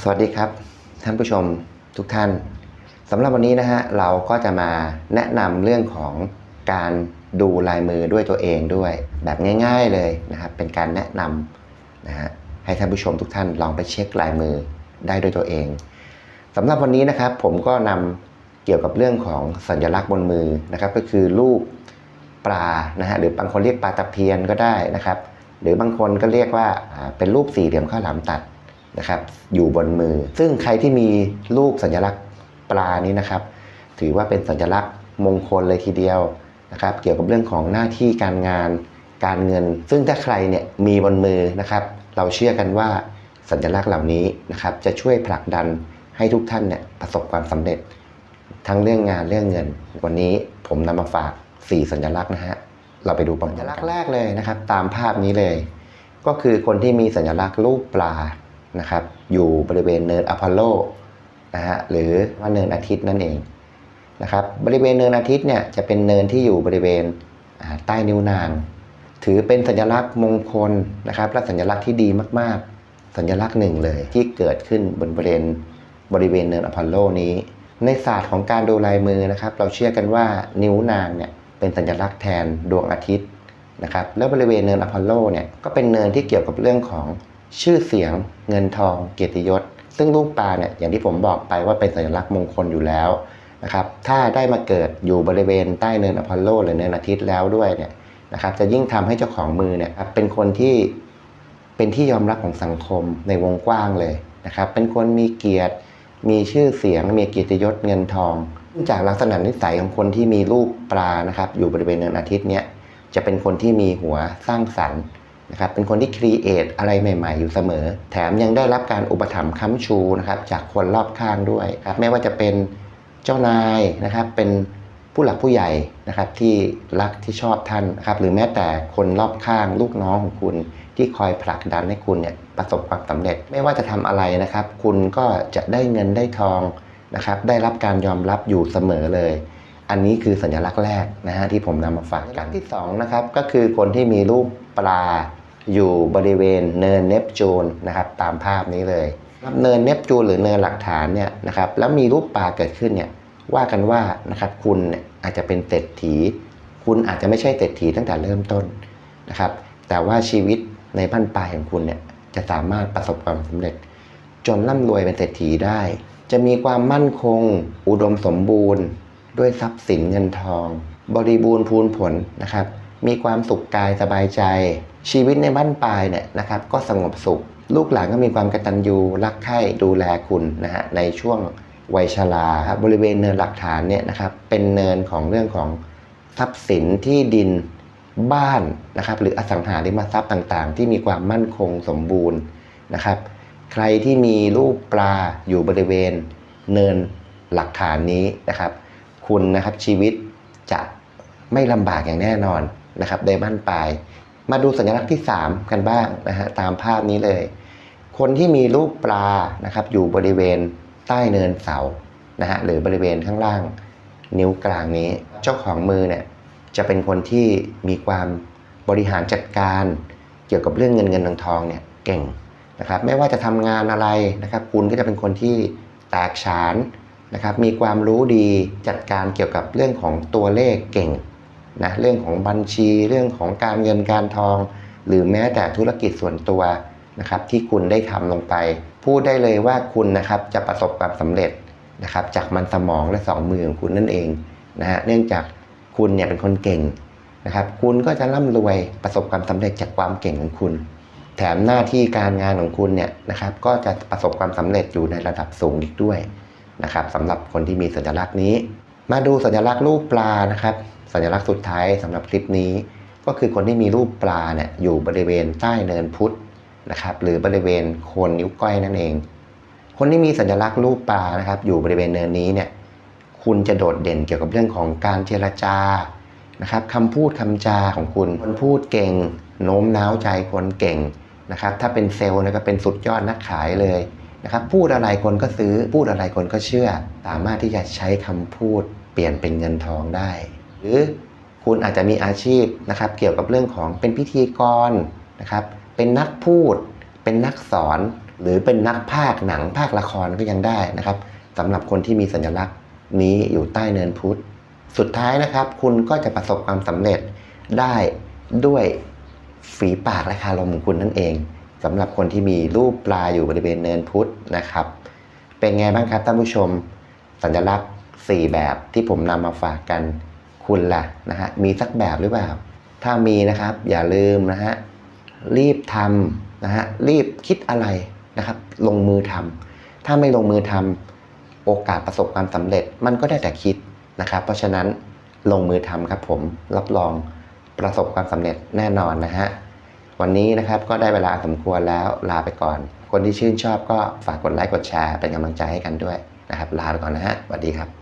สวัสดีครับ ท่านผู้ชมทุกท่านสำหรับวันนี้นะฮะเราก็จะมาแนะนำเรื่องของการดูลายมือด้วยตัวเองด้วย แบบง่าย ๆเลยนะครับเป็นการแนะนำนะฮะให้ท่านผู้ชมทุกท่านลองไปเช็คลายมือได้ด้วยตัวเองสำหรับวันนี้นะครับผมก็นำเกี่ยวกับเรื่องของสัญลักษณ์บนมือนะครับ ก็คือรูปปลานะฮะหรือบางคนเรียกปลาตะเพียนก็ได้นะครับ หรือบางคนก็เรียกว่าเป็นรูปสี่เหลี่ยมข้าวหลามตัด นะครับอยู่บนมือ ซึ่งใครที่มีรูปสัญลักษณ์ปลานี้นะครับ ถือว่าเป็นสัญลักษณ์มงคลเลยทีเดียวนะครับ เกี่ยวกับเรื่องของหน้าที่การงานการเงิน ซึ่งถ้าใครเนี่ยมีบนมือนะครับ เราเชื่อกันว่าสัญลักษณ์เหล่านี้นะครับจะช่วยผลักดันให้ทุกท่านเนี่ยประสบความสำเร็จ ทั้งเรื่องงานเรื่องเงิน วันนี้ผมนำมาฝาก 4 สัญลักษณ์นะฮะเราไปดูสัญลักษณ์แรกเลยนะครับ ตามภาพนี้เลย ก็คือคนที่มีสัญลักษณ์รูปปลา นะครับอยู่บริเวณเนินอพอลโลนะฮะหรือว่าเนินอาทิตย์นั่นเองนะครับบริเวณเนินอาทิตย์เนี่ยจะเป็นเนินที่อยู่บริเวณใต้นิ้วนาง ถือเป็นสัญลักษณ์มงคลนะครับและสัญลักษณ์ที่ดีมากๆ สัญลักษณ์หนึ่งเลยที่เกิดขึ้นบนบริเวณบริเวณเนินอพอลโลนี้ ในศาสตร์ของการดูลายมือนะครับเราเชื่อกันว่านิ้วนางเนี่ยเป็นสัญลักษณ์แทนดวงอาทิตย์นะครับแล้วบริเวณเนินอพอลโลเนี่ยก็เป็นเนินที่เกี่ยวกับเรื่องของ ชื่อเสียงเงินทองเกียรติยศ ซึ่งรูปปลาเนี่ยอย่างที่ผมบอกไปว่าเป็นสัญลักษณ์มงคลอยู่แล้วนะครับถ้าได้มาเกิดอยู่บริเวณใต้เนินอพอลโลหรือเนินอาทิตย์แล้วด้วยเนี่ยนะครับจะยิ่งทำให้เจ้าของมือเนี่ยเป็นคนที่เป็นที่ยอมรับของสังคมในวงกว้างเลยนะครับเป็นคนมีเกียรติ มีชื่อเสียง มีเกียรติยศเงินทองจากลักษณะนิสัยของคนที่มีรูปปลานะครับอยู่บริเวณเนินอาทิตย์เนี่ยจะเป็นคนที่มีหัวสร้างสรรค์ นะครับเป็นคนที่ครีเอทอะไรใหม่ๆ อยู่เสมอ แถมยังได้รับการอุปถัมภ์ค้ำชูนะครับจากคนรอบข้างด้วยครับไม่ว่าจะเป็นเจ้านายนะครับเป็นผู้หลักผู้ใหญ่นะครับที่รักที่ชอบท่านนะครับหรือแม้แต่คนรอบข้างลูกน้องของคุณที่คอยผลักดันให้คุณเนี่ยประสบความสำเร็จ ไม่ว่าจะทำอะไรนะครับ คุณก็จะได้เงินได้ทองนะครับได้รับการยอมรับอยู่เสมอเลย อันนี้คือสัญลักษณ์แรกนะฮะที่ผมนำมาฝากกันที่สองนะครับก็คือคนที่มีรูปปลา อยู่บริเวณเนินเนปจูนนะครับตามภาพนี้เลยครับเนินเนปจูนหรือเนินหลักฐานเนี่ยนะครับแล้วมีรูปปลาเกิดขึ้นเนี่ยว่ากันว่านะครับคุณเนี่ยอาจจะเป็นเศรษฐี คุณอาจจะไม่ใช่เศรษฐีตั้งแต่เริ่มต้นนะครับแต่ว่าชีวิตในบ้านปลายของคุณเนี่ยจะสามารถประสบความสำเร็จ จนร่ำรวยเป็นเศรษฐีได้ จะมีความมั่นคง อุดมสมบูรณ์ ด้วยทรัพย์สินเงินทอง บริบูรณ์พูนผลนะครับ มีความสุขกายสบายใจ ชีวิตในบ้านปลายเนี่ยนะครับก็สงบสุข ลูกหลานก็มีความกตัญญูรักใคร่ดูแลคุณนะฮะในช่วงวัยชราครับบริเวณเนินหลักฐานเนี่ยนะครับเป็นเนินของเรื่องของทรัพย์สินที่ดินบ้านนะครับหรืออสังหาริมทรัพย์ต่างๆ ที่มีความมั่นคงสมบูรณ์นะครับ ใครที่มีรูปปลาอยู่บริเวณเนินหลักฐานนี้นะครับ คุณนะครับชีวิตจะไม่ลำบากอย่างแน่นอน นะครับในบ้านปลาย มาดูสัญลักษณ์ที่ 3 กันบ้างนะฮะตามภาพนี้เลย คนที่มีรูปปลานะครับอยู่บริเวณใต้เนินเสานะฮะหรือบริเวณข้างล่างนิ้วกลางนี้ เจ้าของมือเนี่ยจะเป็นคนที่มีความบริหารจัดการเกี่ยวกับเรื่องเงินเงินทองทองเนี่ยเก่งนะครับไม่ว่าจะทำงานอะไรนะครับคุณก็จะเป็นคนที่แตกฉานนะครับมีความรู้ดีจัดการเกี่ยวกับเรื่องของตัวเลขเก่ง นะเรื่องของบัญชีเรื่องของการเงินการทอง หรือแม้แต่ธุรกิจส่วนตัวนะครับที่คุณได้ทำลงไป พูดได้เลยว่าคุณนะครับจะประสบความสำเร็จนะครับจากมันสมองและสองมือของคุณนั่นเองนะฮะเนื่องจากคุณเนี่ยเป็นคนเก่งนะครับคุณก็จะร่ำรวยประสบความสำเร็จจากความเก่งของคุณ แถมหน้าที่การงานของคุณเนี่ยนะครับก็จะประสบความสำเร็จอยู่ในระดับสูงอีกด้วยนะครับสำหรับคนที่มีสัญลักษณ์นี้ มาดูสัญลักษณ์รูปปลานะครับ สัญลักษณ์สุดท้ายสำหรับคลิปนี้ ก็คือคนที่มีรูปปลาเนี่ยอยู่บริเวณใต้เนินพุทธนะครับหรือบริเวณโคนนิ้วก้อยนั่นเอง คนที่มีสัญลักษณ์รูปปลานะครับ อยู่บริเวณเนินนี้เนี่ยคุณจะโดดเด่นเกี่ยวกับเรื่องของการเจรจานะครับคำพูดคำจาของคุณคนพูดเก่งโน้มน้าวใจคนเก่งนะครับถ้าเป็นเซลล์นี่ยก็เป็นสุดยอดนักขายเลยนะครับพูดอะไรคนก็ซื้อพูดอะไรคนก็เชื่อ สามารถที่จะใช้คำพูดเปลี่ยนเป็นเงินทองได้ หรือคุณอาจจะมีอาชีพนะครับ เกี่ยวกับเรื่องของเป็นพิธีกรนะครับ เป็นนักพูด เป็นนักสอน หรือเป็นนักภาคหนังภาคละครก็ยังได้นะครับสำหรับคนที่มีสัญลักษณ์นี้อยู่ใต้เนินพุทธ สุดท้ายนะครับ คุณก็จะประสบความสำเร็จได้ด้วยฝีปากและคารมของคุณนั่นเองสำหรับคนที่มีรูปปลาอยู่บริเวณเนินพุทธนะครับ เป็นไงบ้างครับท่านผู้ชม สัญลักษณ์ 4 แบบที่ผมนำมาฝากกัน คุณล่ะนะฮะมีสักแบบหรือเปล่า ถ้ามีนะครับอย่าลืมนะฮะรีบทำนะฮะรีบคิดอะไรนะครับ ลงมือทำถ้าไม่ลงมือทำโอกาสประสบความสำเร็จมันก็ได้แต่คิดนะครับ เพราะฉะนั้นลงมือทำครับผมรับรองประสบความสำเร็จแน่นอนนะฮะวันนี้นะครับก็ได้เวลาสมควรแล้วลาไปก่อน คนที่ชื่นชอบก็ฝากกดไลค์กดแชร์เป็นกำลังใจให้กันด้วยนะครับ ลาไปก่อนนะฮะสวัสดีครับ